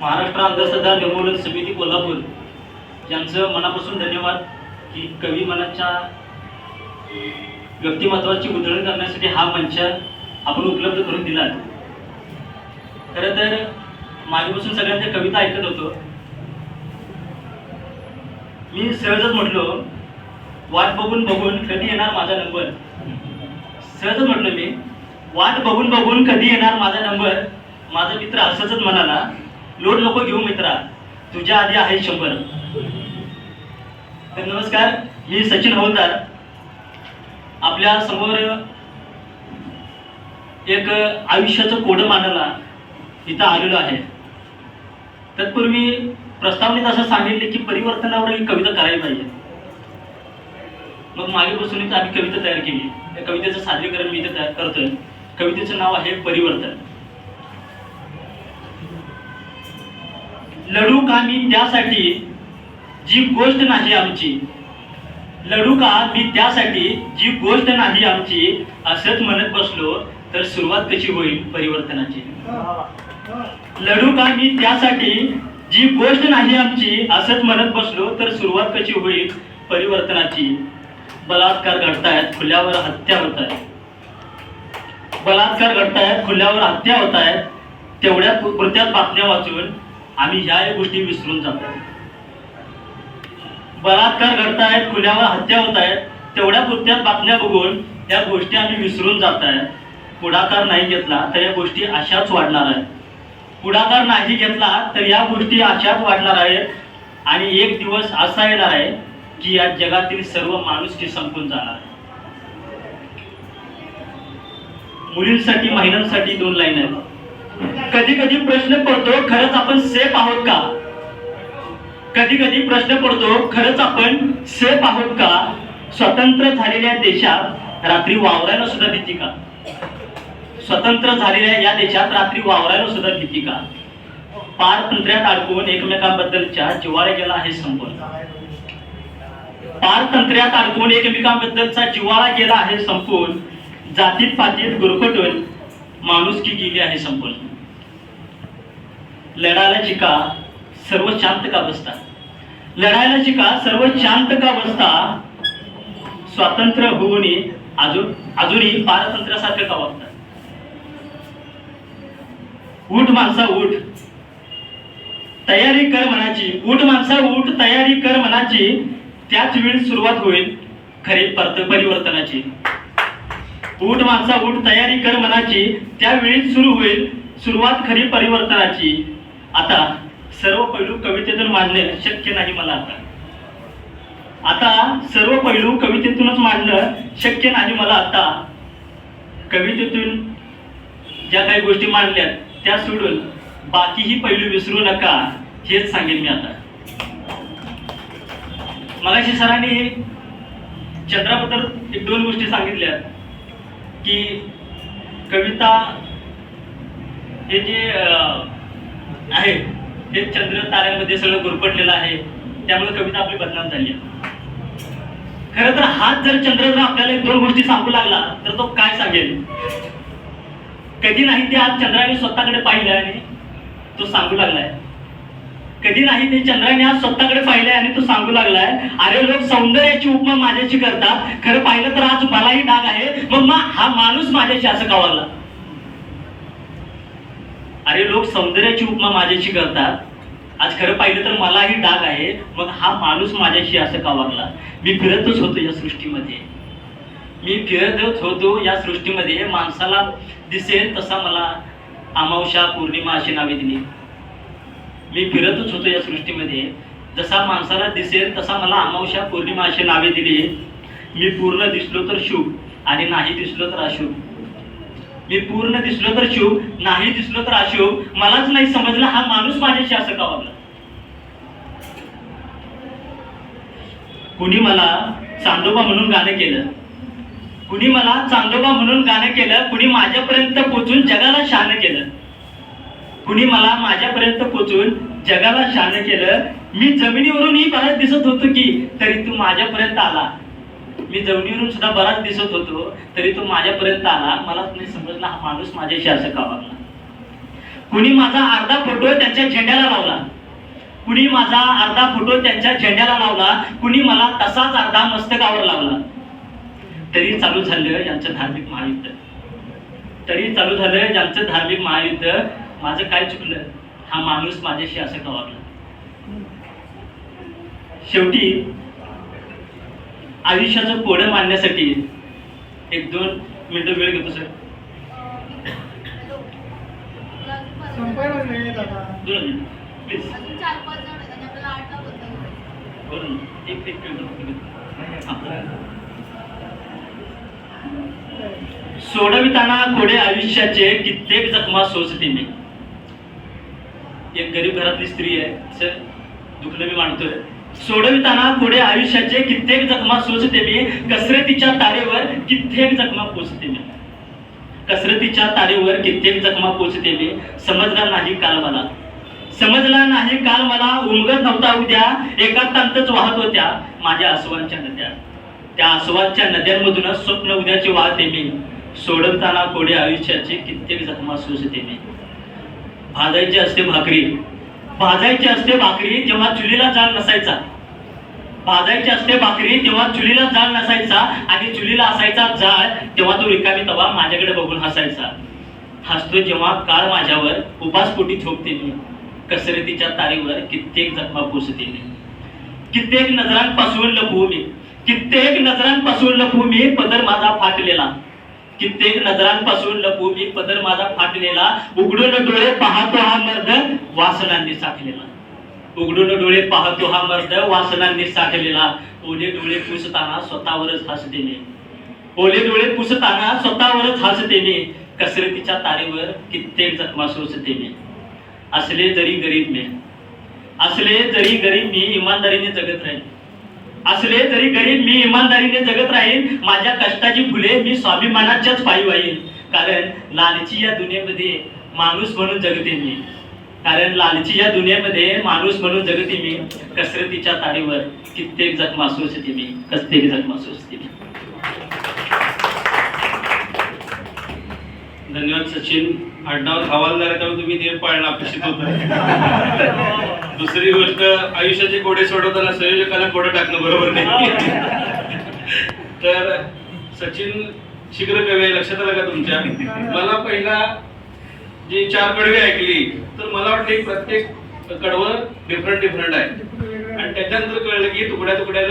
महाराष्ट्र अंधश्रद्धा निर्मूलन समिती कोल्हापूर. यांचं मनापासून धन्यवाद की कवी मनाच्या व्यक्तिमत्वाची उधळण करण्यासाठी हा मंच आपण उपलब्ध करून दिला. खरं तर माझ्यापासून सगळ्यांच्या कविता ऐकत होतो. मी सहजच म्हटलो वाट बघून बघून कधी येणार माझा नंबर सहजच म्हटलं मी वाट बघून बघून कधी येणार माझा नंबर माझा मित्र असंच म्हणाला लोड नको घेऊ मित्रा. तुझ्या आधी आहे शंभर. तर नमस्कार मी सचिन हवलदार. आपल्यासमोर एक आयुष्याचं कोडं मांडायला इथं आलेलो आहे. तत्पूर्वी प्रस्तावनेत असं सांगितले की परिवर्तनावर ही कविता करायला पाहिजे. मग मागे बसून आम्ही कविता तयार केली. त्या कवितेचं सादरीकरण मी इथे तयार करतोय. कवितेचं नाव आहे परिवर्तन. लडू का मी त्यासाठी जी गोष्ट नाही आमची. लडू का मी त्यासाठी जी गोष्ट नाही आमची असंच म्हणत बसलो तर सुरुवात कशी होईल परिवर्तनाची? लडू का मी त्यासाठी जी गोष्ट नाही आमची असंच म्हणत बसलो तर सुरुवात कशी होईल परिवर्तनाची? बलात्कार घडतायत खुल्यावर हत्या होत आहेत बलात्कार घडतायत खुल्यावर हत्या होत आहेत तेवढ्या पुरत्याच बातम्या वाचून आम्ही ह्या गोष्टी विसरून जातो. बलात्कार घडतायत खुल्यावर हत्या होत आहेत तेवढ्या पुरत्याच बातम्या बघून या गोष्टी आम्ही विसरून जात आहेत पुढाकार नाही घेतला तर या गोष्टी अशाच वाढणार आहेत. पुढाकार नाही घेतला तर या गोष्टी अशाच वाढणार आहेत. आणि एक दिवस असा येणार आहे की या जगातील सर्व माणुसकी संपून जाणार आहे मुलींसाठी महिलांसाठी दोन लाईन आहेत. कधी कधी प्रश्न पडतो खरंच आपण सेफ आहोत का? कधी कधी प्रश्न पडतो खरंच आपण सेफ आहोत का? स्वतंत्र झालेल्या देशात रात्री वावरायला सुद्धा भीती का? स्वतंत्र झालेल्या या देशात रात्री वावरायला सुद्धा भीती का? पारतंत्र्यात अडकून एकमेकांबद्दलच्या जिव्हाळा गेला आहे संपून पारतंत्र्यात अडकून एकमेकांबद्दलचा जिव्हाळा गेला आहे संपून जातीत पातीत गुरफटून माणुसकी गेली आहे संपूर्ण. लढायला शिका सर्व शांत का बसता. लढायला शिका सर्व शांत का बसता. स्वातंत्र्य होऊन अजून अजूनही पारतंत्र्यासारखं का वागतात उठ माणसा उठ तयारी कर मनाची. उठ माणसा उठ तयारी कर मनाची. त्याच वेळी सुरुवात होईल खरी परत परिवर्तनाची. उठ माणसा उठ तयारी कर मनाची. त्यावेळी सुरू होईल सुरुवात खरी परिवर्तनाची. आता सर्व पैलू कवितेतून मांडणे शक्य नाही मला आता. आता सर्व पैलू कवितेतूनच मांडणं शक्य नाही मला आता. कवितेतून ज्या काही गोष्टी मांडल्या त्या सोडून बाकीही पैलू विसरू नका हेच सांगेन मी आता. मगाशी सरांनी चंद्राबद्दल एक दोन गोष्टी सांगितल्या की कविता हे जे अं, आहे. हे चंद्र ताऱ्यांमध्ये सगळं गुरपटलेलं आहे. त्यामुळे कविता आपली बदनाम झाली खर तर हाच जर चंद्र जर आपल्याला एक दोन गोष्टी सांगू लागला तर तो काय सांगेल? कधी नाही ते आज चंद्राने स्वतःकडे पाहिलं आणि तो सांगू लागलाय. कधी नाही ते चंद्राने आज स्वतःकडे पाहिलंय आणि तो सांगू लागलाय अरे लोक सौंदर्याची उपमा माझ्याशी करतात. खरं पाहिलं तर आज मलाही डाग आहे. मग मा हा माणूस माझ्याशी असं का अरे लोक सौंदर्याची उपमा माझ्याशी करतात. आज खरं पाहिलं तर मलाही डाग आहे. मग हा माणूस माझ्याशी असं का वागला? मी फिरतच होतो या सृष्टीमध्ये. मी फिरतच होतो या सृष्टीमध्ये. माणसाला दिसेल तसा मला अमावशा पौर्णिमा अशी नावे दिली. मी फिरतच होतो या सृष्टीमध्ये. जसा माणसाला दिसेल तसा मला अमावस्या पौर्णिमा अशी नावे दिली. मी पूर्ण दिसलो तर शुभ आणि नाही दिसलो तर अशुभ. मी पूर्ण दिसलो तर शिव नाही दिसलो तर अशुभ मलाच नाही समजलं हा माणूस माझ्याशी असं का वागला? कुणी मला चांदोबा म्हणून गाणं केलं? कुणी मला चांदोबा म्हणून गाणं केलं? कुणी माझ्यापर्यंत पोचून जगाला शान केलं? कुणी मला माझ्यापर्यंत पोचून जगाला शान केलं? मी जमिनीवरूनही बराच दिसत होतो की तरी तू माझ्यापर्यंत आला. मी जमिनीवरून सुद्धा बराच दिसत होतो तरी तो माझ्यापर्यंत आला. मला नाही समजला हा माणूस माझ्याशी असं का वागला? कुणी माझा अर्धा फोटो त्यांच्या झेंड्याला लावला. कुणी माझा अर्धा फोटो त्यांच्या झेंड्याला लावला. कुणी मला तसाच अर्धा मस्तकावर लावला. तरी चालू झालं यांचं धार्मिक महायुद्ध. तरी चालू झालं ज्यांचं धार्मिक महायुद्ध. माझं काय चुकलं? हा माणूस माझ्याशी असं का वागला? शेवटी आयुष्याचं कोडं मांडण्यासाठी. एक दोन मिनिटं वेळ घेतो सर. दोन प्लीज एक एक मिनिट. सोडविताना कोडे आयुष्याचे कित्येक जखमा सोसते मी एक गरीब घरातली स्त्री आहे सर. दुखणं मी मांडतोय सोडविताना पुढे आयुष्याचे कित्येक जखमा सोचते मी. कसरतीच्या तारेवर कित्येक जखमा पोचते मी. कसरतीच्या तारेवर कित्येक जखमा पोचते मी. समजला नाही काल मला. समजला नाही काल मला. उमगत नव्हता उद्या. एका तांतच वाहत होत्या माझ्या आसवांच्या नद्या. त्या आसवांच्या नद्यांमधूनच स्वप्न उद्याचे वाहते मी. सोडवताना पुढे आयुष्याचे कित्येक जखमा सोचते मी. भाजायची असते भाकरी. भाजायची असते भाकरी तेव्हा चुलीला जाळ नसायचा. भाजायची असते भाकरी तेव्हा चुलीला जाळ नसायचा आणि चुलीला असायचा जाळ तेव्हा तो रिकामी तवा माझ्याकडे बघून हसायचा. हसतो जेव्हा काळ माझ्यावर उपासपोटी झोपते मी. कसरतीच्या तारीवर कित्येक जखमा पोचते मी. कित्येक नजरांपासून लपवू मी. कित्येक नजरांपासून लपवू मी पदर माझा फाटलेला. कित्येक नजरांपासून लपू मी पदर माझा फाटलेला. उघडून डोळे पाहतो हा मर्द वासनांनी साठलेला. उघडून डोळे पाहतो हा मर्द वासनांनी साठलेला. ओले डोळे पुसताना स्वतःवरच हस देणे ओले डोळे पुसताना स्वतःवरच हस देणे कसरतीच्या तारेवर कित्येक जखमा सोसतेने असले जरी गरीब मी. असले तरी गरीब मी इमानदारीने जगत राहील असले तरी गरीब मी इमानदारीने जगत राहीन माझ्या कष्टाची फुले मी स्वाभिमानाच्याच पायी होईल कारण लालची या दुनियेमध्ये माणूस म्हणून जगते मी. कारण लालची या दुनियेमध्ये माणूस म्हणून जगते मी. कसरतीच्या ताडीवर कित्येक जखमा सोसते मी. कित्येक जखमा सोसते मी. धन्यवाद सचिन. आडनाव हवालदार आहे त्यामुळे तुम्ही नियम पाळणं अपेक्षित होत. दुसरी गोष्ट आयुष्याचे कोडे सोडवताना संयोजकाला कोडं टाकणं बरोबर नाही. तर सचिन शीघ्र कवी आहे, लक्षात आलं का तुमच्या? मला पहिला जी चार कडवी ऐकली तर मला वाटतं की प्रत्येक कडवं डिफरंट डिफरंट आहे. आणि त्याच्यानंतर कळलं की तुकड्या तुकड्यानं